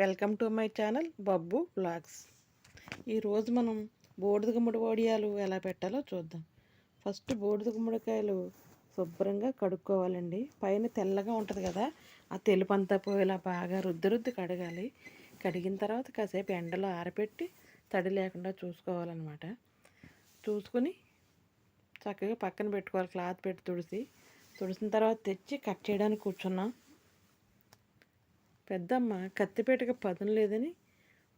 Welcome to my channel Babbu blogs ఈరోజు మనం బూడిద గుమ్మడి వడియాలు ఎలా పెట్టాలో చూద్దాం. ఫస్ట్ బూడిద గుమ్మడికాయలు శుభ్రంగా కడుక్కోవాలండి. పైన తెల్లగా ఉంటుంది కదా ఆ తెలుపు అంతా పోయేలా బాగా రుద్ది రుద్ది కడగాలి. కడిగిన తర్వాత కాసేపు ఎండలో ఆరబెట్టి తడి లేకుండా చూసుకోవాలన్నమాట. చూసుకుని చక్కగా పక్కన పెట్టుకోవాలి క్లాత్ పెట్టి తుడిసి. తుడిసిన తర్వాత తెచ్చి కట్ చేయడానికి కూర్చున్నాం. పెద్దమ్మ కత్తిపేటకి పదును లేదని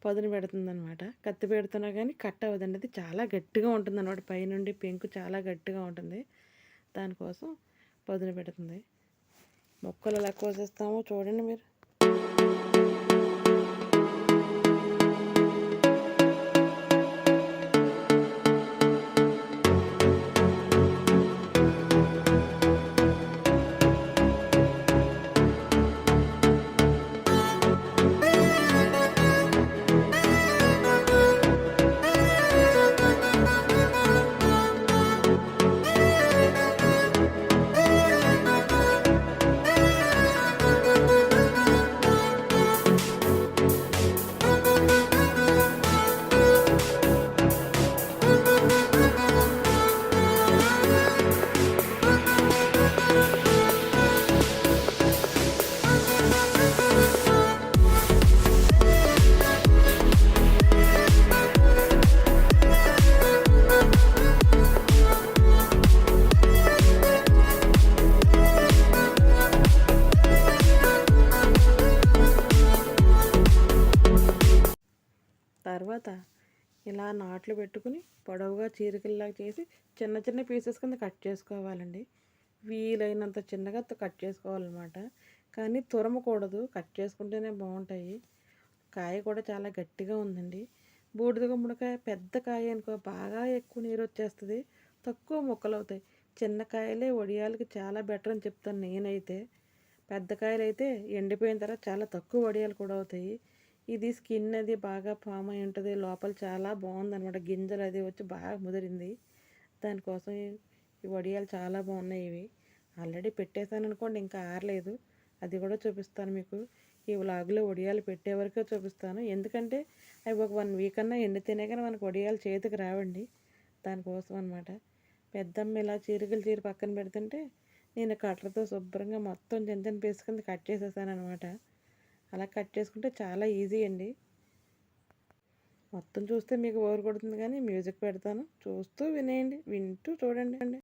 పదును పెడుతుందనమాట కత్తి పెడుతున్నా కానీ కట్ అవ్వదండి. అది చాలా గట్టిగా ఉంటుంది అనమాట పైనుండి పెంకు చాలా గట్టిగా ఉంటుంది. దానికోసం పదును పెడుతుంది. మొక్కలు ఎలా కోసేస్తామో చూడండి మీరు. ఇలా నాట్లు పెట్టుకుని పొడవుగా చీరికల్లాగా చేసి చిన్న చిన్న పీసెస్ కింద కట్ చేసుకోవాలండి. వీలైనంత చిన్నగా కట్ చేసుకోవాలన్నమాట. కానీ తురమకూడదు. కట్ చేసుకుంటేనే బాగుంటాయి. కాయ కూడా చాలా గట్టిగా ఉందండి. బూడిద గుమ్మడికాయ పెద్ద కాయ అనుకో బాగా ఎక్కువ నీరు వచ్చేస్తుంది తక్కువ ముక్కలు అవుతాయి చిన్న కాయలే వడియాలకి చాలా బెటర్ అని చెప్తాను నేనైతే. పెద్ద కాయలు అయితే ఎండిపోయిన తర్వాత చాలా తక్కువ వడియాలు కూడా అవుతాయి. ఇది స్కిన్ అది బాగా ఫామ్ అయి ఉంటుంది. లోపల చాలా బాగుంది అనమాట గింజలు అది వచ్చి బాగా ముదిరింది. దానికోసం ఈ- వడియాలు చాలా బాగున్నాయి ఇవి. ఆల్రెడీ పెట్టేశాను అనుకోండి ఇంకా ఆరలేదు. అది కూడా చూపిస్తాను మీకు. ఈ వ్లాగ్లో వడియాలు పెట్టే వరకే చూపిస్తాను. ఎందుకంటే అవి ఒక వన్ వీక్ అన్నా ఎండితేనే కానీ మనకు వడియాలు చేతికి రావండి. దానికోసం అనమాట పెద్దమ్మ ఇలా చీరికలు చీర పక్కన పెడుతుంటే నేను కట్టలతో శుభ్రంగా మొత్తం చిన్న చిన్న పీస్ కింద కట్ చేసేసాను అనమాట అలా కట్ చేసుకుంటే చాలా ఈజీ అండి. మొత్తం చూస్తే మీకు బోర్ కొడుతుంది కానీ మ్యూజిక్ పెడతాను. చూస్తూ వినేయండి. వింటూ చూడండి. అండి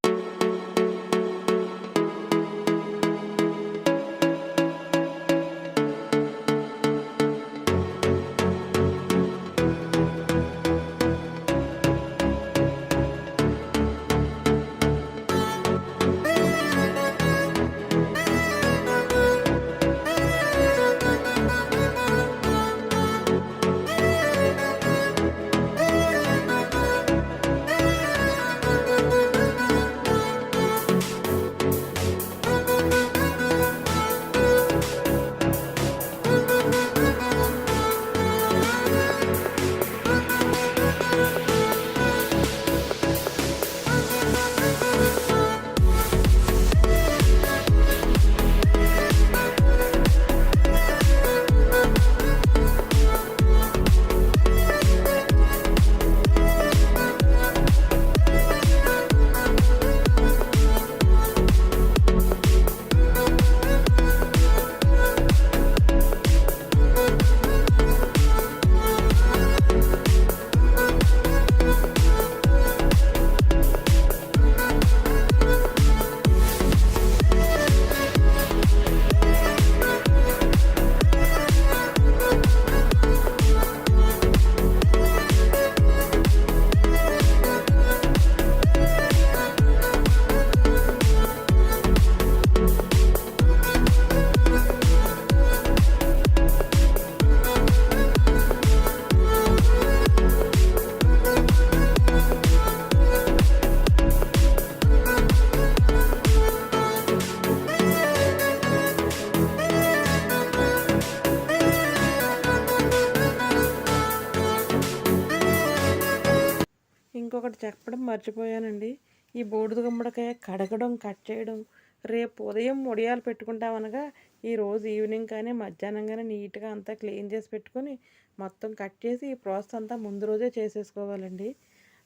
ఒకటి చెప్పడం మర్చిపోయానండి. ఈ బూడిద గుమ్మడికాయ కడగడం కట్ చేయడం రేపు ఉదయం ముడియాలు పెట్టుకుంటామనగా ఈరోజు ఈవినింగ్ కానీ మధ్యాహ్నం కానీ నీట్గా అంతా క్లీన్ చేసి పెట్టుకొని మొత్తం కట్ చేసి ఈ ప్రాసెస్ అంతా ముందు రోజే చేసేసుకోవాలండి.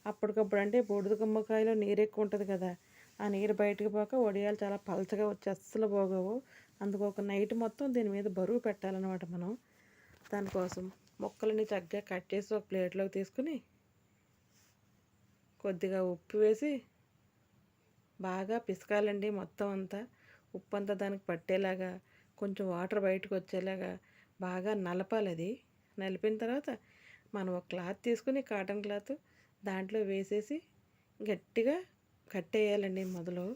అప్పటికప్పుడు అంటే బూడిద గుమ్మకాయలో నీరు ఎక్కువ ఉంటుంది కదా ఆ నీరు బయటకు పోక వడియాలు చాలా పలచగా వచ్చి అస్సలు పోగవు. అందుకు ఒక నైట్ మొత్తం దీని మీద బరువు పెట్టాలన్నమాట మనం. దానికోసం ముక్కలని చక్కగా కట్ చేసి ఒక ప్లేట్లోకి తీసుకుని కొద్దిగా ఉప్పు వేసి బాగా పిసకాలండి మొత్తం అంతా. ఉప్పు అంతా దానికి పట్టేలాగా కొంచెం వాటర్ బయటకు వచ్చేలాగా బాగా నలపాలి అది. నలిపిన తర్వాత మనం ఒక క్లాత్ తీసుకుని కాటన్ క్లాత్ దాంట్లో వేసేసి గట్టిగా కట్టేయాలండి మొదలు.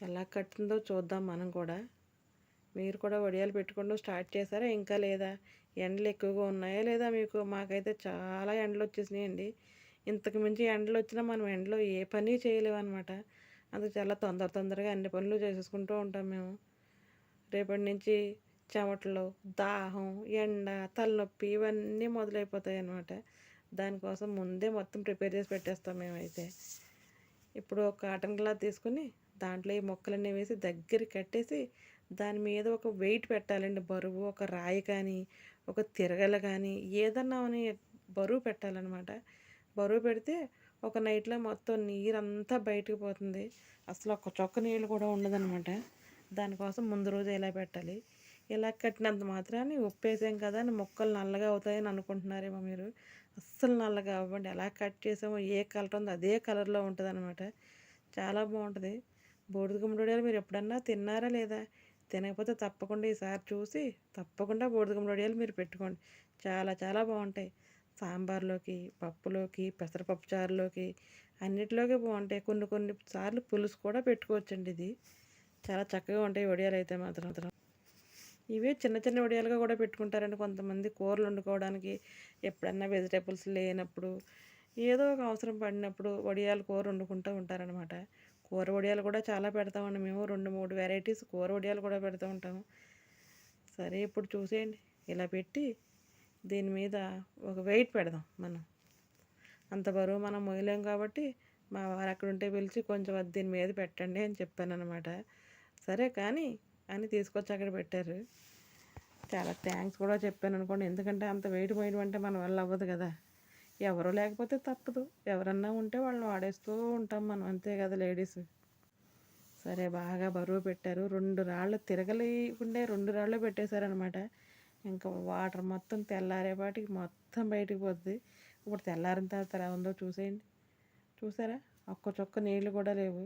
ఎలా కట్టిందో చూద్దాం మనం కూడా. మీరు కూడా వడియాలు పెట్టుకోవడం స్టార్ట్ చేశారా ఇంకా లేదా? ఎండలు ఎక్కువగా ఉన్నాయా లేదా మీకు? మాకైతే చాలా ఎండలు వచ్చేసినాయండి. ఇంతకు మించి ఎండలు వచ్చినా మనం ఎండలో ఏ పని చేయలేము అనమాట అందుకు చాలా తొందర తొందరగా అన్ని పనులు చేసేసుకుంటూ ఉంటాం మేము. రేపటి నుంచి చెమటలు దాహం ఎండ తలనొప్పి ఇవన్నీ మొదలైపోతాయి అన్నమాట దానికోసం ముందే మొత్తం ప్రిపేర్ చేసి పెట్టేస్తాం మేమైతే. ఇప్పుడు ఒక కాటన్ క్లాత్ తీసుకుని దాంట్లో ఈ మొక్కలన్నీ వేసి దగ్గర కట్టేసి దాని మీద ఒక వెయిట్ పెట్టాలండి. బరువు ఒక రాయి కానీ ఒక తిరగల కానీ ఏదన్నా అని బరువు పెట్టాలన్నమాట. బరువు పెడితే ఒక నైట్లో మొత్తం నీరంతా బయటకు పోతుంది. అసలు ఒక చొక్క నీళ్ళు కూడా ఉండదనమాట దానికోసం ముందు రోజు ఇలా పెట్టాలి? ఇలా కట్టినంత మాత్రాన్ని ఉప్పేసాం కదా అని మొక్కలు నల్లగా అవుతాయని అనుకుంటున్నారేమో మీరు. అస్సలు నల్లగా అవ్వండి. ఎలా కట్ చేసామో ఏ కలర్ ఉందో అదే కలర్లో ఉంటుంది అనమాట చాలా బాగుంటుంది. బూడిద గుమ్మడియాలు మీరు ఎప్పుడన్నా తిన్నారా లేదా? తినకపోతే తప్పకుండా ఈసారి చూసి తప్పకుండా బూడిద గుమ్మడియాలు మీరు పెట్టుకోండి. చాలా చాలా బాగుంటాయి. సాంబార్లోకి పప్పులోకి పెసరపప్పు చారులోకి అన్నిటిలోకి బాగుంటాయి. కొన్ని కొన్ని సార్లు పులుసు కూడా పెట్టుకోవచ్చండి ఇది. చాలా చక్కగా ఉంటాయి వడియాలు అయితే మాత్రం. మాత్రం ఇవే చిన్న చిన్న వడియాలుగా కూడా పెట్టుకుంటారండి కొంతమంది కూరలు వండుకోవడానికి. ఎప్పుడన్నా వెజిటేబుల్స్ లేనప్పుడు ఏదో ఒక అవసరం పడినప్పుడు వడియాలు కూర వండుకుంటూ ఉంటారనమాట కూర వడియాలు కూడా చాలా పెడతామండి మేము. రెండు మూడు వెరైటీస్ కూర వడియాలు కూడా పెడుతూ ఉంటాము. సరే ఇప్పుడు చూసేయండి. ఇలా పెట్టి దీని మీద ఒక వెయిట్ పెడదాం మనం. అంత బరువు మనం మొయ్యలేం కాబట్టి మా వారు అక్కడ ఉంటే పిలిచి కొంచెం అది దీని మీద పెట్టండి అని చెప్పాను అనమాట సరే కానీ అని తీసుకొచ్చి అక్కడ పెట్టారు. చాలా థ్యాంక్స్ కూడా చెప్పాను అనుకోండి. ఎందుకంటే అంత వెయిట్ పోయడం అంటే మన వల్ల అవ్వదు కదా. ఎవరు లేకపోతే తప్పదు. ఎవరన్నా ఉంటే వాళ్ళని వాడేస్తూ ఉంటాం మనం. అంతే కదా లేడీస్. సరే బాగా బరువు పెట్టారు. రెండు రాళ్ళు తిరగలేకుండే రెండు రాళ్ళు పెట్టేశారనమాట ఇంకా వాటర్ మొత్తం తెల్లారేపాటికి మొత్తం బయటికి పోతుంది ఇప్పుడు తెల్లారిన తర్వాత ఎలా ఉందో చూసేయండి. చూసారా? ఒక్క చొక్క నీళ్ళు కూడా లేవు.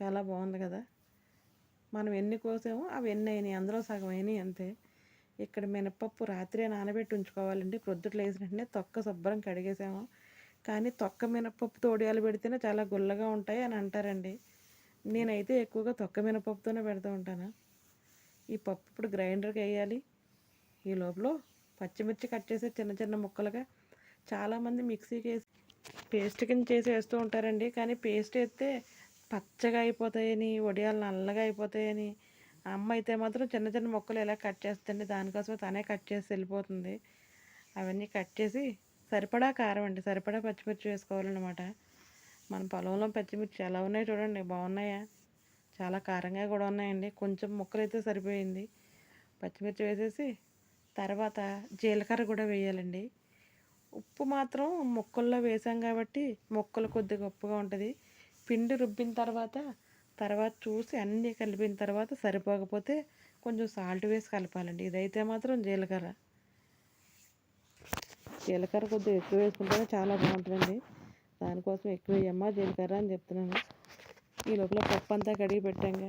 చాలా బాగుంది కదా? మనం ఎన్ని కోసామో అవి ఎన్ని అయినాయి. అందులో సగం అయినాయి అంతే. ఇక్కడ మినపప్పు రాత్రే నానబెట్టి ఉంచుకోవాలండి. ప్రొద్దుట్లు వేసిన వెంటనే తొక్క శుభ్రం కడిగేసాము. కానీ తొక్క మినపప్పు తోడియాలు పెడితేనే చాలా గుల్లగా ఉంటాయి అని అంటారండి. నేనైతే ఎక్కువగా తొక్క మినపప్పుతోనే పెడుతూ ఉంటాను. ఈ పప్పు ఇప్పుడు గ్రైండర్కి వేయాలి. ఈ లోపల పచ్చిమిర్చి కట్ చేసే చిన్న చిన్న ముక్కలుగా చాలామంది మిక్సీకి వేసి పేస్ట్ కింద చేసి వేస్తూ ఉంటారండి. కానీ పేస్ట్ వేస్తే పచ్చగా అయిపోతాయని వడియాలు నల్లగా అయిపోతాయని అమ్మ అయితే మాత్రం చిన్న చిన్న ముక్కలు ఎలా కట్ చేస్తుంది దానికోసమే తనే కట్ చేసి వెళ్ళిపోతుంది. అవన్నీ కట్ చేసి సరిపడా కారం అండి. సరిపడా పచ్చిమిర్చి వేసుకోవాలన్నమాట. మన పొలంలో పచ్చిమిర్చి ఎలా ఉన్నాయి చూడండి. బాగున్నాయా? చాలా కారంగా కూడా ఉన్నాయండి. కొంచెం ముక్కలు అయితే సరిపోయింది. పచ్చిమిర్చి వేసేసి తర్వాత జీలకర్ర కూడా వేయాలండి. ఉప్పు మాత్రం ముక్కల్లో వేసాం కాబట్టి ముక్కలు కొద్దిగా ఉప్పుగా ఉంటుంది. పిండి రుబ్బిన తర్వాత తర్వాత చూసి అన్నీ కలిపిన తర్వాత సరిపోకపోతే కొంచెం సాల్ట్ వేసి కలపాలండి. ఇదైతే మాత్రం జీలకర్ర. జీలకర్ర కొద్దిగా ఎక్కువ వేసుకుంటేనే చాలా బాగుంటుందండి. దానికోసం ఎక్కువ వేయమ్మా జీలకర్ర అని చెప్తున్నాను. ఈ లోపల పప్పు అంతా కడిగి పెట్టాక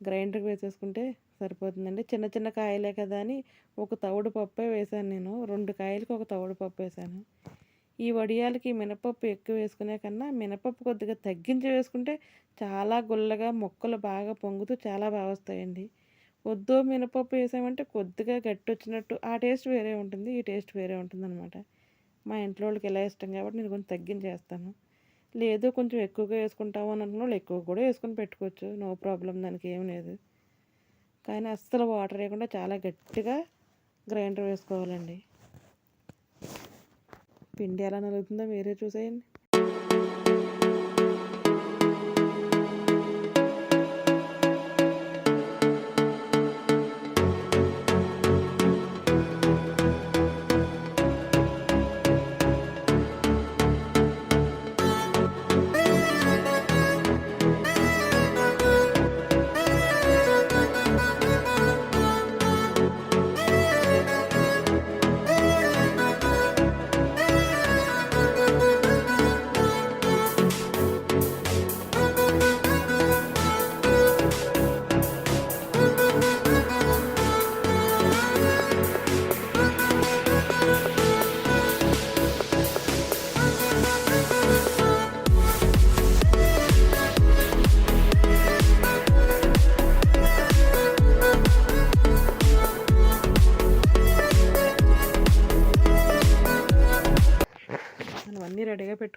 గ్రైండర్కి వేసేసుకుంటే సరిపోతుందండి. చిన్న చిన్న కాయలే కదా అని ఒక తవుడు పప్పే వేసాను నేను. రెండు కాయలకి ఒక తవుడు పప్పు వేసాను ఈ వడియాలకి మినపప్పు ఎక్కువ వేసుకునే కన్నా మినపప్పు కొద్దిగా తగ్గించి వేసుకుంటే చాలా గుల్లగా మొక్కలు బాగా పొంగుతూ చాలా బాగా వస్తాయండి. వద్దు మినపప్పు వేసామంటే కొద్దిగా గట్టి వచ్చినట్టు ఆ టేస్ట్ వేరే ఉంటుంది ఈ టేస్ట్ వేరే ఉంటుంది అనమాట మా ఇంట్లో వాళ్ళకి ఎలా ఇష్టం కాబట్టి నేను కొంచెం తగ్గించేస్తాను. లేదు కొంచెం ఎక్కువగా వేసుకుంటాము అని అనుకున్న వాళ్ళు ఎక్కువ కూడా వేసుకొని పెట్టుకోవచ్చు. నో ప్రాబ్లం దానికి ఏం లేదు. కానీ అస్సలు వాటర్ వేయకుండా చాలా గట్టిగా గ్రైండర్ వేసుకోవాలండి. పిండి ఎలా నలుగుతుందో మీరే చూసేయండి.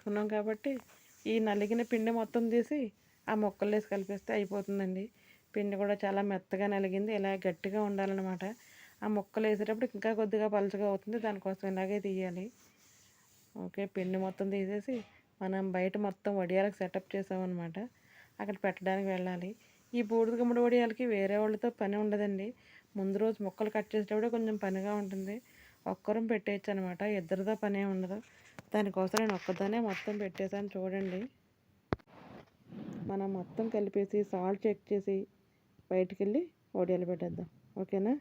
పెట్టుకున్నాం కాబట్టి ఈ నలిగిన పిండి మొత్తం తీసి ఆ మొక్కలు వేసి కలిపేస్తే అయిపోతుందండి. పిండి కూడా చాలా మెత్తగా నలిగింది ఇలా గట్టిగా ఉండాలన్నమాట. ఆ ముక్కలు వేసేటప్పుడు ఇంకా కొద్దిగా పలుచగా అవుతుంది దానికోసం ఇలాగే తీయాలి. ఓకే పిండి మొత్తం తీసేసి మనం బయట మొత్తం వడియాలకు సెటప్ చేసామన్నమాట. అక్కడ పెట్టడానికి వెళ్ళాలి. ఈ బూడిద గుమ్మడి వడియాలకి వేరే వాళ్ళతో పని ఉండదండి. ముందు రోజు ముక్కలు కట్ చేసేటప్పుడు కొంచెం పనిగా ఉంటుంది. ఒక్కరం పెట్టేయచ్చు అనమాట ఇద్దరితో పనే ఉండదు. దానికోసం నేను ఒక్కదానే మొత్తం పెట్టేశాను చూడండి. మనం మొత్తం కలిపేసి సాల్ట్ చెక్ చేసి బయటికి వెళ్ళి వడియాలు పెట్టేద్దాం. ఓకేనా?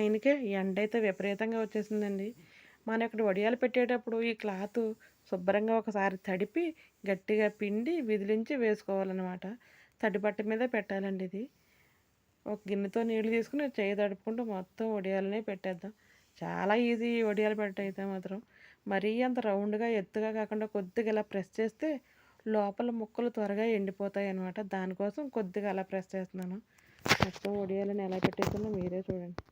ఆయనకే ఎండ అయితే విపరీతంగా వచ్చేసిందండి. మనం ఇక్కడ వడియాలు పెట్టేటప్పుడు ఈ క్లాత్ శుభ్రంగా ఒకసారి తడిపి గట్టిగా పిండి విదిలించి వేసుకోవాలన్నమాట. తడిబట్ట మీద పెట్టాలండి ఇది. ఒక గిన్నెతో నీళ్ళు తీసుకుని చేయి తడుపుకుంటూ మొత్తం వడియాలనే పెట్టేద్దాం. చాలా ఈజీ వడియాలు పెట్టయితే మాత్రం. మరీ అంత రౌండ్గా ఎత్తుగా కాకుండా కొద్దిగా ఇలా ప్రెస్ చేస్తే లోపల ముక్కలు త్వరగా ఎండిపోతాయి అనమాట దానికోసం కొద్దిగా అలా ప్రెస్ చేస్తున్నాను. మొత్తం వడియాలని ఎలా పెట్టేస్తుందో మీరే చూడండి.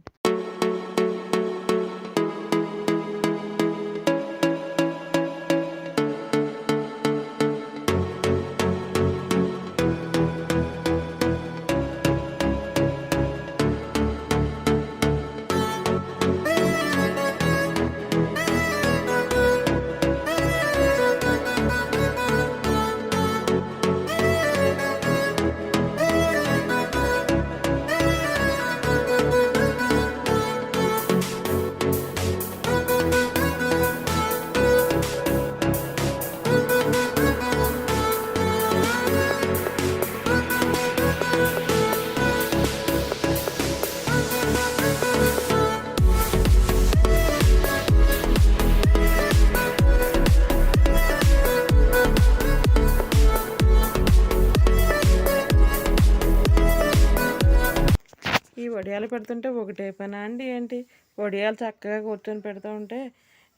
ఈ వడియాలు పెడుతుంటే ఒకటే పని. అండి ఏంటి? వడియాలు చక్కగా కూర్చొని పెడుతూ ఉంటే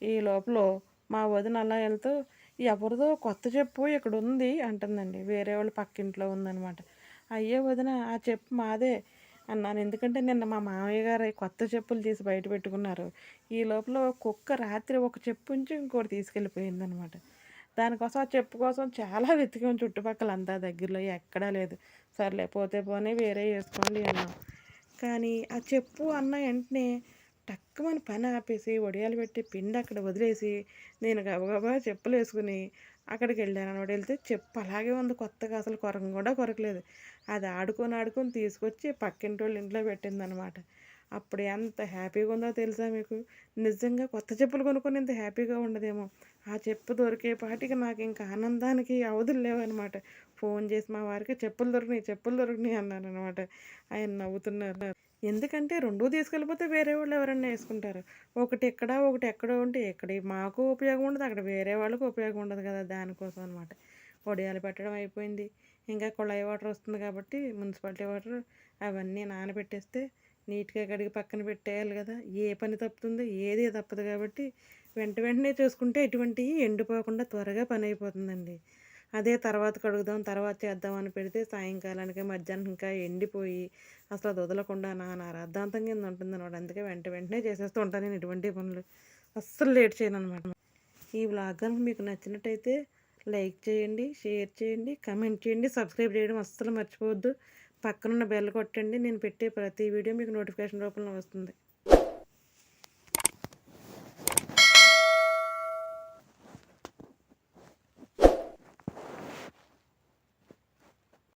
ఈ లోపల మా వదిన అలా వెళ్తూ ఎవరిదో కొత్త చెప్పు ఇక్కడ ఉంది అంటుందండి. వేరే వాళ్ళు పక్కింట్లో ఉందనమాట అయ్యే వదిన ఆ చెప్పు మాదే అన్నాను. ఎందుకంటే నిన్న మా మామయ్య గారు కొత్త చెప్పులు తీసి బయట పెట్టుకున్నారు. ఈ లోపల కుక్క రాత్రి ఒక చెప్పు నుంచి ఇంకోటి తీసుకెళ్ళిపోయిందనమాట దానికోసం ఆ చెప్పు కోసం చాలా వెతికాం చుట్టుపక్కల అంతా. దగ్గరలో ఎక్కడా లేదు. సర్లే పోతే పోనీ వేరే వేసుకోండి అన్నాం. కానీ ఆ చెప్పు అన్న వెంటనే టక్కుమని పని ఆపేసి వడియాలు పెట్టి పిండి అక్కడ వదిలేసి నేను గబగబా చెప్పులు వేసుకుని అక్కడికి వెళ్ళాను అనమాట. వెళ్తే చెప్పు అలాగే ఉంది. కొత్తగా అసలు కొరకం కూడా కొరకలేదు. అది ఆడుకొని ఆడుకొని తీసుకొచ్చి పక్కింటి వాళ్ళు ఇంట్లో పెట్టిందనమాట. అప్పుడు ఎంత హ్యాపీగా ఉందో తెలుసా మీకు? నిజంగా కొత్త చెప్పులు కొనుక్కొని ఇంత హ్యాపీగా ఉండదేమో. ఆ చెప్పు దొరికే పాటికి నాకు ఇంకా ఆనందానికి అవధులు లేవన్నమాట ఫోన్ చేసి మా వారికి చెప్పులు దొరికినాయి చెప్పులు దొరికినాయి అన్నారు అనమాట ఆయన నవ్వుతున్నారు. ఎందుకంటే రెండూ తీసుకెళ్ళిపోతే వేరే వాళ్ళు ఎవరన్నా వేసుకుంటారు. ఒకటి ఎక్కడ ఒకటి ఎక్కడో ఉంటే ఇక్కడ మాకు ఉపయోగం ఉండదు అక్కడ వేరే వాళ్ళకు ఉపయోగం ఉండదు కదా దానికోసం అనమాట వడియాలు పెట్టడం అయిపోయింది. ఇంకా కుళాయి వాటర్ వస్తుంది కాబట్టి మున్సిపాలిటీ వాటర్ అవన్నీ నానబెట్టేస్తే నీట్గా కడిగి పక్కన పెట్టేయాలి కదా. ఏ పని తప్పుతుందో ఏది తప్పదు కాబట్టి వెంట వెంటనే చూసుకుంటే ఎటువంటివి ఎండిపోకుండా త్వరగా పని అయిపోతుందండి. అదే తర్వాత కడుగుదాం తర్వాత చేద్దాం అని పెడితే సాయంకాలానికి మధ్యాహ్నం ఇంకా ఎండిపోయి అసలు అది వదలకుండా నా అర్ధాంతం కింద ఉంటుంది అనమాట. అందుకే వెంట వెంటనే చేసేస్తూ ఉంటాను నేను ఇటువంటి పనులు. అస్సలు లేట్ చేయను అనమాట. ఈ బ్లాగ్ కనుక మీకు నచ్చినట్టయితే లైక్ చేయండి షేర్ చేయండి కమెంట్ చేయండి సబ్స్క్రైబ్ చేయడం అస్సలు మర్చిపోవద్దు. పక్కనున్న బెల్ కొట్టండి. నేను పెట్టే ప్రతి వీడియో మీకు నోటిఫికేషన్ రూపంలో వస్తుంది.